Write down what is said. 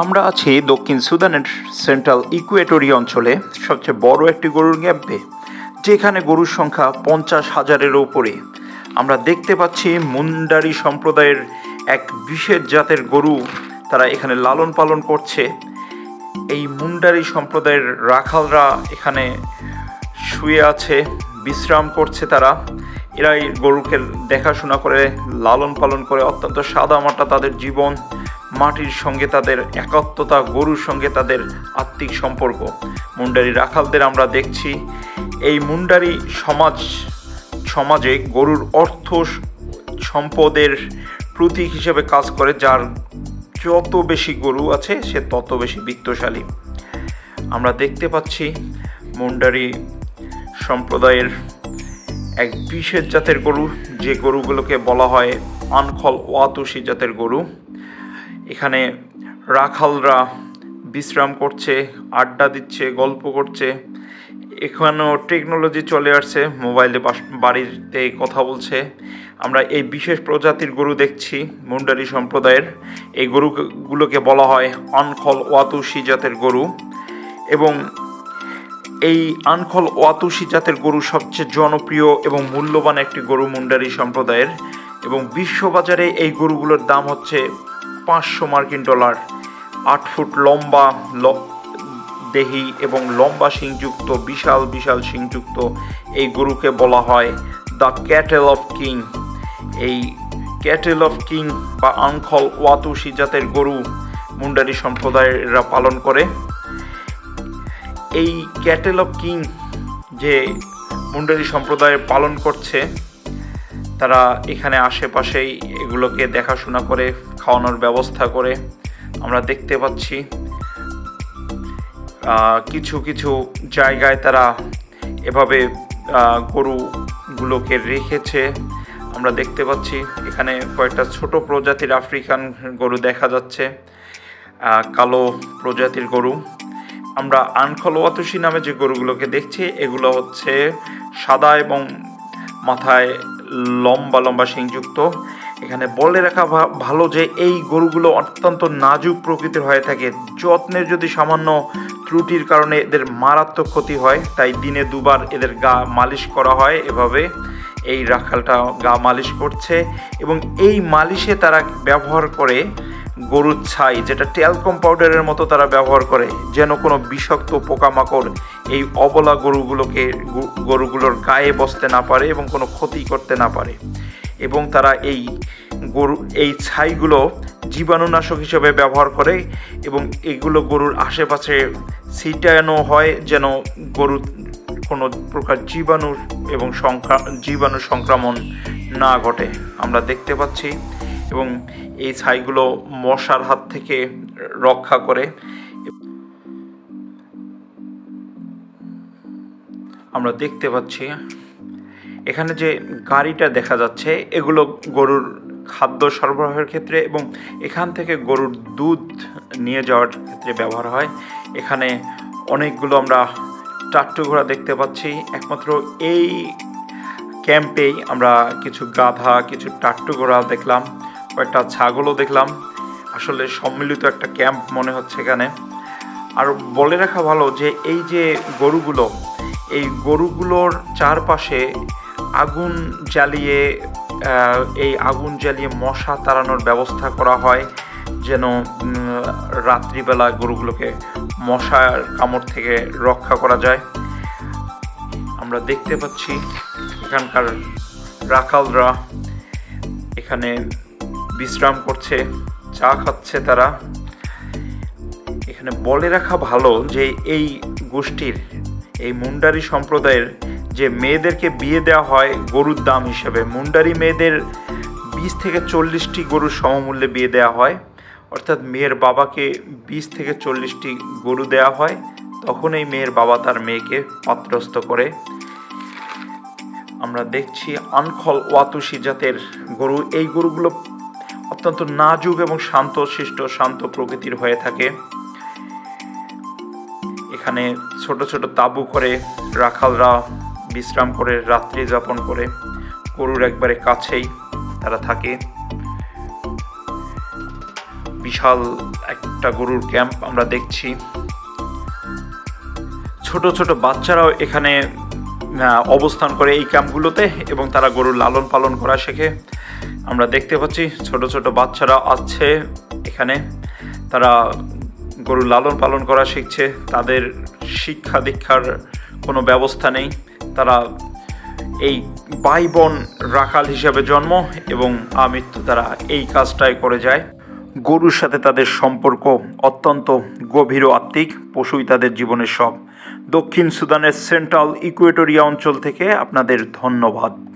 আমরা আছি দক্ষিণ সুদানের সেন্ট্রাল ইকুয়েটরি অঞ্চলে, সবচেয়ে বড় একটি গরুর ক্যাম্পে, যেখানে গরুর সংখ্যা পঞ্চাশ হাজারের ওপরে আমরা দেখতে পাচ্ছি মুন্ডারি সম্প্রদায়ের এক বিশেষ জাতের গরু তারা এখানে লালন পালন করছে। এই মুন্ডারি সম্প্রদায়ের রাখালরা এখানে শুয়ে আছে, বিশ্রাম করছে তারা। এরা এই গরুকে দেখাশোনা করে, লালন পালন করে, অত্যন্ত সাদামাটা তাদের জীবন। মাটির সঙ্গে তাদের একাত্মতা গরুর সঙ্গে তাদের আত্মিক সম্পর্ক। মুন্ডারি রাখালদের আমরা দেখছি, এই মুন্ডারি সমাজ, সমাজে গরুর অর্থ সম্পদের প্রতীক হিসেবে কাজ করে, যার যত বেশি গরু আছে, সে তত বেশি বিত্তশালী। আমরা দেখতে পাচ্ছি মুন্ডারি সম্প্রদায়ের এক বিশেষ জাতের গরু, যে গরুগুলোকে বলা হয় আনখল ওয়াতুসি জাতের গরু। এখানে রাখালরা বিশ্রাম করছে, আড্ডা দিচ্ছে, গল্প করছে। এখানেও টেকনোলজি চলে আসছে মোবাইলে বাড়িতে কথা বলছে। আমরা এই বিশেষ প্রজাতির গরু দেখছি, মুন্ডারি সম্প্রদায়ের। এই গরুগুলোকে বলা হয় আনখল ওয়াতুসি জাতের গরু। এবং এই আনখল ওয়াতুসি জাতের গরু সবচেয়ে জনপ্রিয় এবং মূল্যবান একটি গরু মুন্ডারি সম্প্রদায়ের। এবং বিশ্ববাজারে এই গরুগুলোর দাম হচ্ছে পাঁচশো মার্কিন ডলার, আট ফুট লম্বা দেহি এবং লম্বা শিংযুক্ত, বিশাল বিশাল শিংযুক্ত এই গরুকে বলা হয় দ্য ক্যাটেল অফ কিং এই ক্যাটেল অফ কিং বা আনখল ওয়াতুসি জাতের গরু মুন্ডারি সম্প্রদায়েরা পালন করে। এই ক্যাটেল অফ কিং যে মুন্ডারি সম্প্রদায় পালন করছে তারা এখানে আশেপাশেই এগুলোকে দেখাশোনা করে, খাওয়ানোর ব্যবস্থা করে আমরা দেখতে পাচ্ছি। কিছু কিছু জায়গায় তারা এভাবে গরুগুলোকে রেখেছে। আমরা দেখতে পাচ্ছি এখানে কয়েকটা ছোট প্রজাতির আফ্রিকান গরু দেখা যাচ্ছে কালো প্রজাতির গরু। আমরা আনখল ওয়াতুসি নামে যে গরুগুলোকে দেখছি, এগুলো হচ্ছে সাদা এবং মাথায় লম্বা লম্বা শিংযুক্ত এখানে বলে রাখা ভালো যে এই গরুগুলো অত্যন্ত নাজুক প্রকৃতির হয়ে থাকে। যত্নের যদি সামান্য ত্রুটির কারণে এদের মারাত্মক ক্ষতি হয়, তাই দিনে দুবার এদের গা মালিশ করা হয় এভাবে। এই রাখালটা গা মালিশ করছে এবং এই মালিশে তারা ব্যবহার করে গরুর ছাই, যেটা টেলকম পাউডারের মতো তারা ব্যবহার করে, যেন কোনো বিষাক্ত পোকামাকড় এই অবলা গরুগুলোকে গরুগুলোর গায়ে বসতে না পারে এবং কোনো ক্ষতি করতে না পারে। এবং তারা এই গরু, এই ছাইগুলো জীবাণুনাশক হিসেবে ব্যবহার করে এবং এগুলো গরুর আশেপাশে ছিটানো হয়, যেন গরু কোনো প্রকার জীবাণুর এবং সংক্রা, জীবাণু সংক্রমণ না ঘটে। আমরা দেখতে পাচ্ছি এবং এই ছাইগুলো মশার হাত থেকে রক্ষা করে। আমরা দেখতে পাচ্ছি, এখানে যে গাড়িটা দেখা যাচ্ছে, এগুলো গরুর খাদ্য সরবরাহের ক্ষেত্রে এবং এখান থেকে গরুর দুধ নিয়ে যাওয়ার ক্ষেত্রে ব্যবহার হয়। এখানে অনেকগুলো আমরা টাট্টু ঘোড়া দেখতে পাচ্ছি। একমাত্র এই ক্যাম্পেই আমরা কিছু গাধা, কিছু টাট্টু ঘোড়া দেখলাম। কয়েকটা ছাগলও দেখলাম। আসলে সম্মিলিত একটা ক্যাম্প মনে হচ্ছে এখানে। আর বলে রাখা ভালো যে, এই যে গরুগুলো, এই গরুগুলোর চারপাশে আগুন জ্বালিয়ে এই আগুন জ্বালিয়ে মশা তাড়ানোর ব্যবস্থা করা হয়, যেন রাত্রিবেলা গরুগুলোকে মশার কামড় থেকে রক্ষা করা যায়। আমরা দেখতে পাচ্ছি এখানকার রাখালরা এখানে বিশ্রাম করছে, চা খাচ্ছে তারা। এখানে বলে রাখা ভালো যে এই গোষ্ঠীর, এই মুন্ডারি সম্প্রদায়ের যে মেয়েদেরকে বিয়ে দেওয়া হয় গরুর দাম হিসেবে, মুন্ডারি মেয়েদের বিশ থেকে চল্লিশটি গরুর সমমূল্যে বিয়ে দেওয়া হয়। অর্থাৎ মেয়ের বাবাকে বিশ থেকে চল্লিশটি গরু দেওয়া হয়, তখন এই মেয়ের বাবা তার মেয়েকে পাত্রস্থ করে। আমরা দেখছি আনখল ওয়াতুসি জাতের গরু। এই গরুগুলো অত্যন্ত নাজুক এবং শান্ত, শিষ্ট, শান্ত প্রকৃতির হয়ে থাকে। এখানে ছোট ছোট তাঁবু করে রাখালরা বিশ্রাম করে, রাত্রি যাপন করে, গরুর একবারে কাছেই তারা থাকে। বিশাল একটা গরুর ক্যাম্প আমরা দেখছি। ছোট ছোট বাচ্চারাও এখানে অবস্থান করে এই ক্যাম্পগুলোতে এবং তারা গরুর লালন পালন করা শেখে। আমরা দেখতে পাচ্ছি ছোট ছোট বাচ্চারা আছে এখানে। তারা গরুর লালন পালন করা শিখছে। তাদের শিক্ষা দীক্ষার কোনো ব্যবস্থা নেই। তারা এই ভাই বোন রাখাল হিসাবে জন্ম এবং আমৃত্যু তারা এই কাজটাই করে যায়। গরুর সাথে তাদের সম্পর্ক অত্যন্ত গভীর আত্মিক, পশুই তাদের জীবনের সব। দক্ষিণ সুদানের সেন্ট্রাল ইকুয়েটোরিয়া অঞ্চল থেকে আপনাদের ধন্যবাদ।